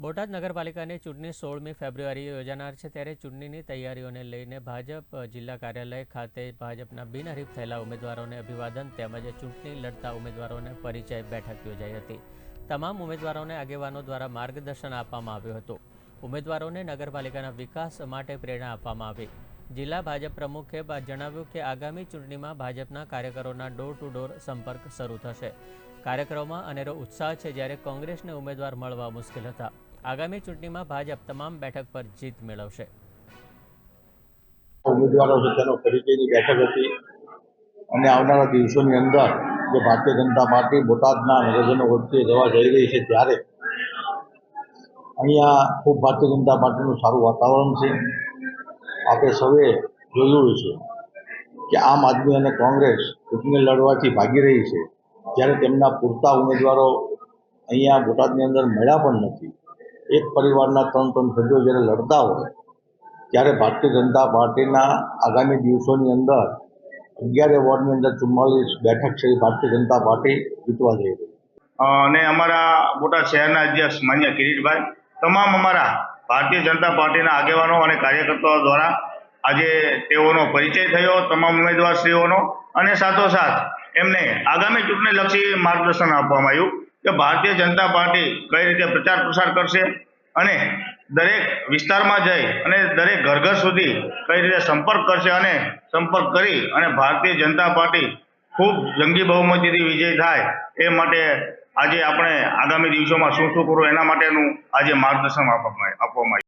બોટાદ નગરપાલિકાની ચૂંટણી સોળમી ફેબ્રુઆરીએ યોજાનાર છે. ત્યારે ચૂંટણીની તૈયારીઓને લઈને ભાજપ જિલ્લા કાર્યાલય ખાતે ભાજપના બિનહરીફ થયેલા ઉમેદવારોને અભિવાદન તેમજ ચૂંટણી લડતા ઉમેદવારોને પરિચય બેઠક યોજાઈ હતી. તમામ ઉમેદવારોને આગેવાનો દ્વારા માર્ગદર્શન આપવામાં આવ્યું હતું. ઉમેદવારોને નગરપાલિકાના વિકાસ માટે પ્રેરણા આપવામાં આવી. જિલ્લા ભાજપ પ્રમુખે જણાવ્યું કે આગામી ચૂંટણીમાં ભાજપના કાર્યકરોના ડોર ટુ ડોર સંપર્ક શરૂ થશે. કાર્યક્રમમાં અનેરો ઉત્સાહ છે જ્યારે કોંગ્રેસને ઉમેદવાર મળવા મુશ્કેલ હતા. આગામી ચૂંટણીમાં ભાજપ તમામ બેઠક પર જીત મેળવશે. ઉમેદવારો છે પરિચયની બેઠક હતી અને આવનારા દિવસોની અંદર જે ભારતીય જનતા પાર્ટી બોટાદના નગરજનો વચ્ચે જવા જઈ રહી છે ત્યારે અહીંયા ખૂબ ભારતીય જનતા પાર્ટીનું સારું વાતાવરણ છે. આપણે સૌએ જોયું છે કે આમ આદમી અને કોંગ્રેસ ચૂંટણી લડવાથી ભાગી રહી છે, જ્યારે તેમના પૂરતા ઉમેદવારો અહીંયા બોટાદની અંદર મળ્યા પણ નથી. એક પરિવારના ત્રણ ત્રણ સભ્યો જ્યારે લડતા હોય, ત્યારે ભારતીય જનતા પાર્ટીના આગામી દિવસોની અંદર અગિયાર વોર્ડની અંદર ચુમ્માલીસ બેઠક છે ભારતીય જનતા પાર્ટી જીતવા જઈ રહી અને અમારા બોટાદ શહેરના અધ્યક્ષ માન્ય કિરીટભાઈ, તમામ અમારા ભારતીય જનતા પાર્ટીના આગેવાનો અને કાર્યકર્તાઓ દ્વારા આજે તેઓનો પરિચય થયો, તમામ ઉમેદવારશ્રીઓનો અને સાથોસાથ એમને આગામી ચૂંટણીલક્ષી માર્ગદર્શન આપવામાં આવ્યું કે ભારતીય જનતા પાર્ટી કઈ રીતે પ્રચાર પ્રસાર કરશે અને દરેક વિસ્તારમાં જઈ અને દરેક ઘર ઘર સુધી કઈ રીતે સંપર્ક કરશે અને સંપર્ક કરી અને ભારતીય જનતા પાર્ટી ખૂબ જંગી બહુમતીથી વિજય થાય એ માટે આજે આપણે આગામી દિવસોમાં શું શું કરવું એના માટેનું આજે માર્ગદર્શન આપવામાં આપવામાં